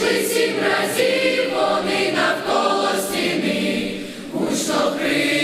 Пройшли сім разів вони навколо стіни, при...